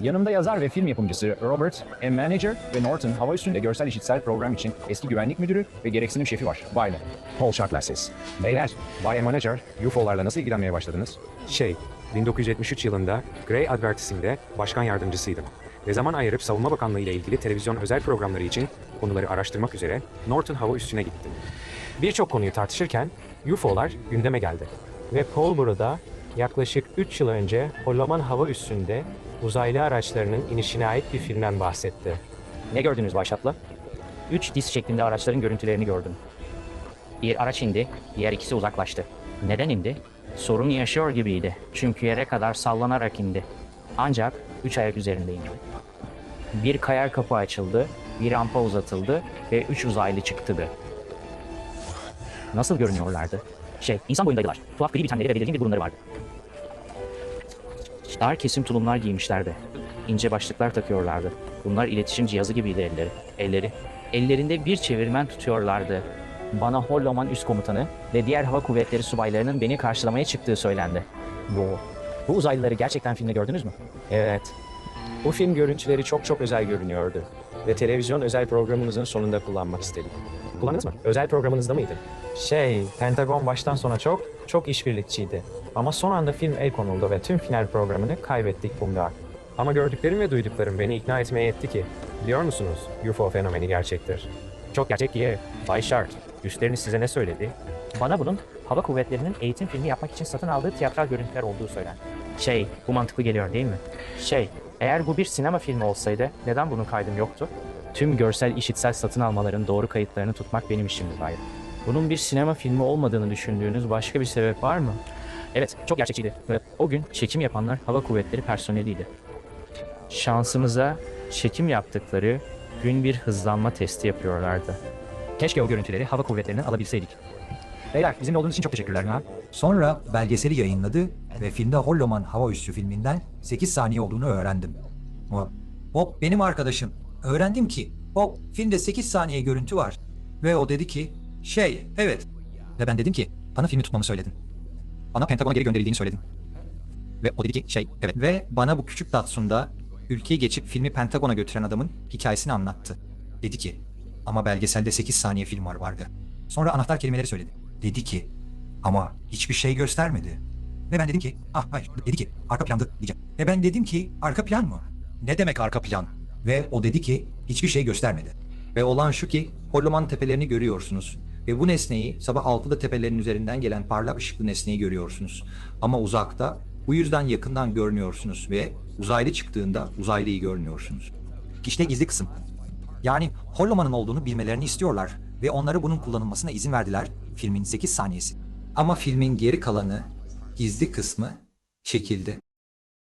Yanımda yazar ve film yapımcısı Robert M. Manager ve Norton hava üstünde görsel işitsel program için eski güvenlik müdürü ve gereksinim şefi var. Bayla. Paul Şartlersiz. Beyler, Bay Manager, UFO'larla nasıl ilgilenmeye başladınız? Şey, 1973 yılında Grey Advertising'de başkan yardımcısıydım. Ve zaman ayırıp Savunma Bakanlığı ile ilgili televizyon özel programları için konuları araştırmak üzere Norton Hava Üssü'ne gittim. Birçok konuyu tartışırken UFO'lar gündeme geldi. Ve Paul burada yaklaşık 3 yıl önce Hollaman hava üssünde uzaylı araçlarının inişine ait bir filmden bahsetti. Ne gördünüz Başat'la? Üç diz şeklinde araçların görüntülerini gördüm. Bir araç indi, diğer ikisi uzaklaştı. Neden indi? Sorun yaşıyor gibiydi. Çünkü yere kadar sallanarak indi. Ancak üç ayak üzerinde indi. Bir kayar kapı açıldı, bir rampa uzatıldı ve üç uzaylı çıktı. Nasıl görünüyorlardı? Şey, insan boyundaydılar. Tuhaf gri bir tenleri ve belirgin bir burunları vardı. Dar kesim tulumlar giymişlerdi. İnce başlıklar takıyorlardı. Bunlar iletişim cihazı gibiydi elleri. Elleri. Ellerinde bir çevirmen tutuyorlardı. Bana Holloman üst komutanı ve diğer hava kuvvetleri subaylarının beni karşılamaya çıktığı söylendi. Bu, bu uzaylıları gerçekten filmde gördünüz mü? Evet. Bu film görüntüleri çok çok özel görünüyordu. Ve televizyon özel programımızın sonunda kullanmak istedik. Kullandınız mı? Özel programınızda mıydı? Şey, Pentagon baştan sona çok, çok işbirlikçiydi. Ama son anda film el konuldu ve tüm final programını kaybettik bunda. Ama gördüklerim ve duyduklarım beni ikna etmeye yetti ki. Biliyor musunuz? UFO fenomeni gerçektir. Çok gerçek diye. Bay Shard, üstleriniz size ne söyledi? Bana bunun hava kuvvetlerinin eğitim filmi yapmak için satın aldığı tiyatral görüntüler olduğu söylendi. Şey, bu mantıklı geliyor değil mi? Şey, eğer bu bir sinema filmi olsaydı neden bunun kaydım yoktu? Tüm görsel işitsel satın almaların doğru kayıtlarını tutmak benim işimdi Bay. Bunun bir sinema filmi olmadığını düşündüğünüz başka bir sebep var mı? Evet, çok gerçekçiydi. O gün çekim yapanlar hava kuvvetleri personeliydi. Şansımıza çekim yaptıkları gün bir hızlanma testi yapıyorlardı. Keşke o görüntüleri hava kuvvetlerinden alabilseydik. Beyler bizimle olduğunuz için çok teşekkürler. Ha? Sonra belgeseli yayınladı ve filmde Holloman Hava Üssü filminden 8 saniye olduğunu öğrendim. Bob, Bob benim arkadaşım. Öğrendim ki Bob filmde 8 saniye görüntü var. Ve o dedi ki şey evet. Ve ben dedim ki bana filmi tutmamı söyledin. Bana Pentagon'a geri gönderildiğini söyledin. Ve o dedi ki şey evet. Ve bana bu küçük Datsun'da ülkeyi geçip filmi Pentagon'a götüren adamın hikayesini anlattı. Dedi ki ama belgeselde 8 saniye film var vardı. Sonra anahtar kelimeleri söyledi. Dedi ki ama hiçbir şey göstermedi. Ve ben dedim ki ah hayır dedi ki arka plandı diyeceğim. Ve ben dedim ki arka plan mı? Ne demek arka plan? Ve o dedi ki hiçbir şey göstermedi. Ve olan şu ki Horloman tepelerini görüyorsunuz. Ve bu nesneyi sabah 6'da tepelerin üzerinden gelen parlak ışıklı nesneyi görüyorsunuz. Ama uzakta bu yüzden yakından görünüyorsunuz ve uzaylı çıktığında uzaylıyı görmüyorsunuz. İşte gizli kısım. Yani Holloman'ın olduğunu bilmelerini istiyorlar ve onlara bunun kullanılmasına izin verdiler filmin 8 saniyesi. Ama filmin geri kalanı, gizli kısmı çekildi.